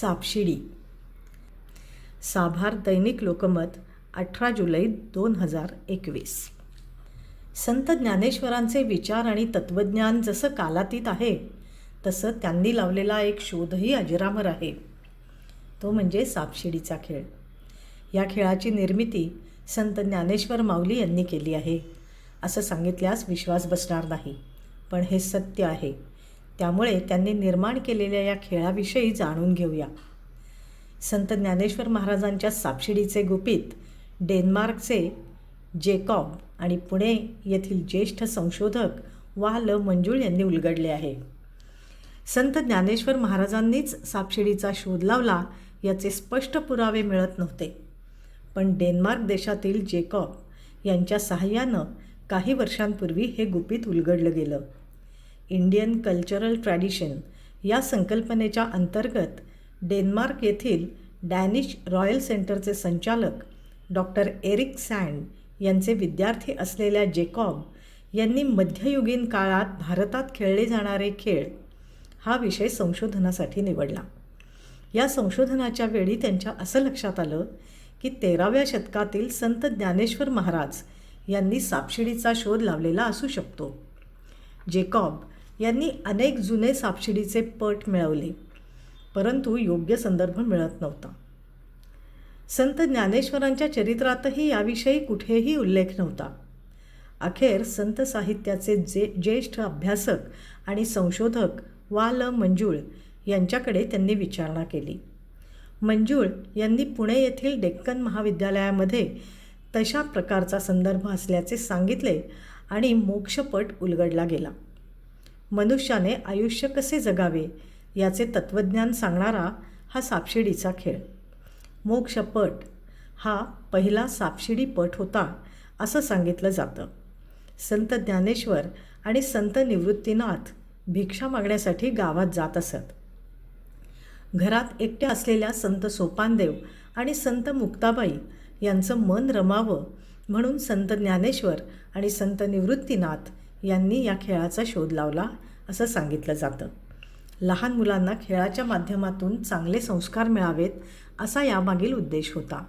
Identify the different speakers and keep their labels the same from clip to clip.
Speaker 1: सापशिडी. साभार दैनिक लोकमत अठरा जुलै दोन हजार एकवीस. संत ज्ञानेश्वरांचे विचार आणि तत्त्वज्ञान जसं कालातीत आहे तसं त्यांनी लावलेला एक शोधही अजरामर आहे. तो म्हणजे सापशिडीचा खेळ. या खेळाची निर्मिती संत ज्ञानेश्वर माऊली यांनी केली आहे असं सांगितल्यास विश्वास बसणार नाही पण हे सत्य आहे. त्यामुळे त्यांनी निर्माण केलेल्या या खेळाविषयी जाणून घेऊया. संत ज्ञानेश्वर महाराजांच्या सापशिडीचे गुपित डेन्मार्कचे जेकॉब आणि पुणे येथील ज्येष्ठ संशोधक वा ल मंजुळ यांनी उलगडले आहे. संत ज्ञानेश्वर महाराजांनीच सापशिडीचा शोध लावला याचे स्पष्ट पुरावे मिळत नव्हते. पण डेन्मार्क देशातील जेकॉब यांच्या सहाय्यानं काही वर्षांपूर्वी हे गुपित उलगडलं गेलं. इंडियन कल्चरल ट्रॅडिशन या संकल्पनेच्या अंतर्गत डेन्मार्क येथील डॅनिश रॉयल सेंटरचे संचालक डॉक्टर एरिक सँड यांचे विद्यार्थी असलेल्या जेकॉब यांनी मध्ययुगीन काळात भारतात खेळले जाणारे खेळ हा विषय संशोधनासाठी निवडला. या संशोधनाच्या वेळी त्यांच्या असं लक्षात आलं की तेराव्या शतकातील संत ज्ञानेश्वर महाराज यांनी सापशिडीचा शोध लावलेला असू शकतो. जेकॉब यांनी अनेक जुने सापशिडीचे पट मिळवले परंतु योग्य संदर्भ मिळत नव्हता. संत ज्ञानेश्वरांच्या चरित्रातही याविषयी कुठेही उल्लेख नव्हता. अखेर संत साहित्याचे जे ज्येष्ठ अभ्यासक आणि संशोधक वा ल. मंजुळ यांच्याकडे त्यांनी विचारणा केली. मंजूळ यांनी पुणे येथील डेक्कन महाविद्यालयामध्ये तशा प्रकारचा संदर्भ असल्याचे सांगितले आणि मोक्षपट उलगडला गेला. मनुष्याने आयुष्य कसे जगावे याचे तत्त्वज्ञान सांगणारा हा सापशिडीचा खेळ. मोक्षपट हा पहिला सापशिडी पट होता असं सांगितलं जातं. संत ज्ञानेश्वर आणि संत निवृत्तीनाथ भिक्षा मागण्यासाठी गावात जात असत. घरात एकट्या असलेल्या संत सोपानदेव आणि संत मुक्ताबाई यांचं मन रमावं म्हणून संत ज्ञानेश्वर आणि संत निवृत्तीनाथ यांनी या खेळाचा शोध लावला असं सांगितलं जातं. लहान मुलांना खेळाच्या माध्यमातून चांगले संस्कार मिळावेत असा यामागील उद्देश होता.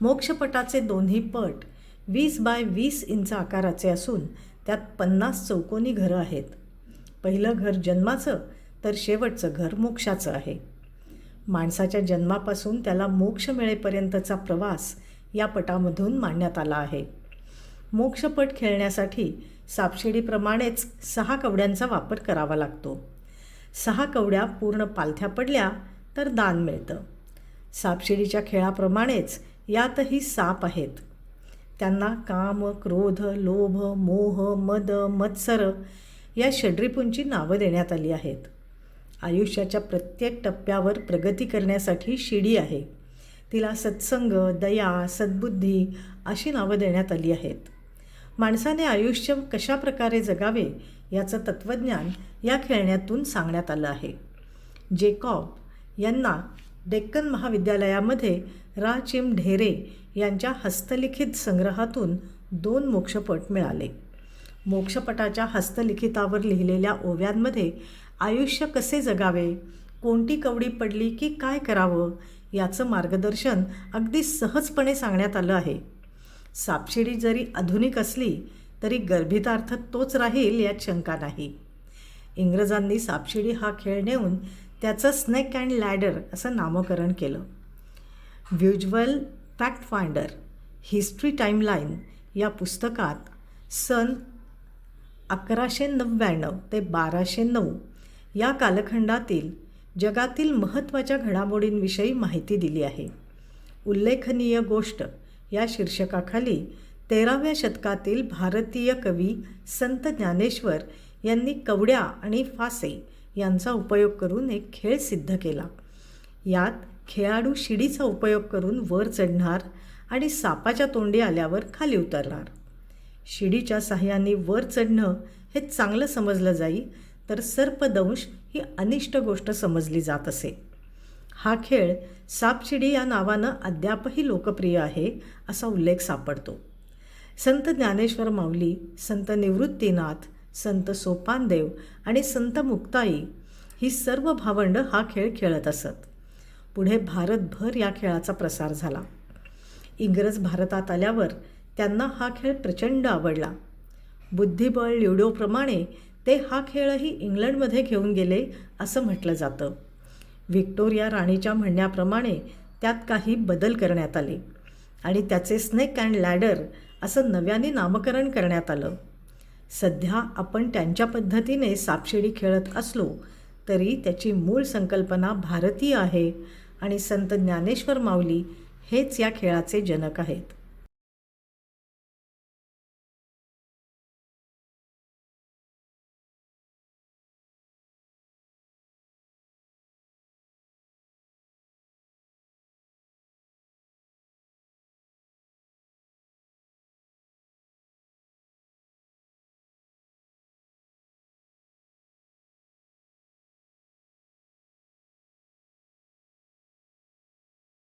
Speaker 1: मोक्षपटाचे दोन्ही पट वीस बाय वीस इंच आकाराचे असून त्यात पन्नास चौकोनी घरं आहेत. पहिलं घर जन्माचं तर शेवटचं घर मोक्षाचं आहे. माणसाच्या जन्मापासून त्याला मोक्ष मिळेपर्यंतचा प्रवास या पटामधून मांडण्यात आला आहे. मोक्षपट खेळण्यासाठी सापशिडीप्रमाणेच सहा कवड्यांचा वापर करावा लागतो. सहा कवड्या पूर्ण पालथ्या पडल्या तर दान मिळतं. सापशिडीच्या खेळाप्रमाणेच यातही साप आहेत. त्यांना काम क्रोध लोभ मोह मद मत्सर या षड्रिपूंची नावं देण्यात आली आहेत. आयुष्याच्या प्रत्येक टप्प्यावर प्रगती करण्यासाठी शिडी आहे. तिला सत्संग दया सद्बुद्धी अशी नावं देण्यात आली आहेत. माणसाने आयुष्य कशा प्रकारे जगावे याचं तत्त्वज्ञान या खेळण्यातून सांगण्यात आलं आहे. जेकॉब यांना डेक्कन महाविद्यालयामध्ये रा. चिम. ढेरे यांच्या हस्तलिखित संग्रहातून दोन मोक्षपट मिळाले. मोक्षपटाच्या हस्तलिखितावर लिहिलेल्या ओव्यांमध्ये आयुष्य कसे जगावे कोणती कवडी पडली की काय करावं याचं मार्गदर्शन अगदी सहजपणे सांगण्यात आलं आहे. सापशिडी जरी आधुनिक असली तरी गर्भितार्थ तोच राहील यात शंका नाही. इंग्रजांनी सापशिडी हा खेळ नेऊन त्याचं स्नेक अँड लॅडर असं नामकरण केलं. Visual fact finder history timeline या पुस्तकात सन अकराशे नव्याण्णव ते बाराशे नऊ या कालखंडातील जगातील महत्त्वाच्या घडामोडींविषयी माहिती दिली आहे. उल्लेखनीय गोष्ट या शीर्षकाखाली तेराव्या शतकातील भारतीय कवी संत ज्ञानेश्वर यांनी कवड्या आणि फासे यांचा उपयोग करून एक खेळ सिद्ध केला. यात खेळाडू शिडीचा उपयोग करून वर चढणार आणि सापाच्या तोंडी आल्यावर खाली उतरणार. शिडीच्या साह्याने वर चढणं हे चांगलं समजलं जाई तर सर्पदंश ही अनिष्ट गोष्ट समजली जात असे. हा खेळ सापशिडी या नावानं अद्यापही लोकप्रिय आहे असा उल्लेख सापडतो. संत ज्ञानेश्वर माऊली संत निवृत्तीनाथ संत सोपानदेव आणि संत मुक्ताई ही सर्व भावंडं हा खेळ खेळत असत. पुढे भारतभर या खेळाचा प्रसार झाला. इंग्रज भारतात आल्यावर त्यांना हा खेळ प्रचंड आवडला. बुद्धिबळ ल्युडोप्रमाणे ते हा खेळही इंग्लंडमध्ये घेऊन गेले असं म्हटलं जातं. व्हिक्टोरिया राणीच्या म्हणण्याप्रमाणे त्यात काही बदल करण्यात आले आणि त्याचे स्नेक अँड लॅडर असं नव्याने नामकरण करण्यात आलं. सध्या आपण त्यांच्या पद्धतीने सापशिडी खेळत असलो तरी त्याची मूळ संकल्पना भारतीय आहे आणि संत ज्ञानेश्वर माऊली हेच या खेळाचे जनक आहेत.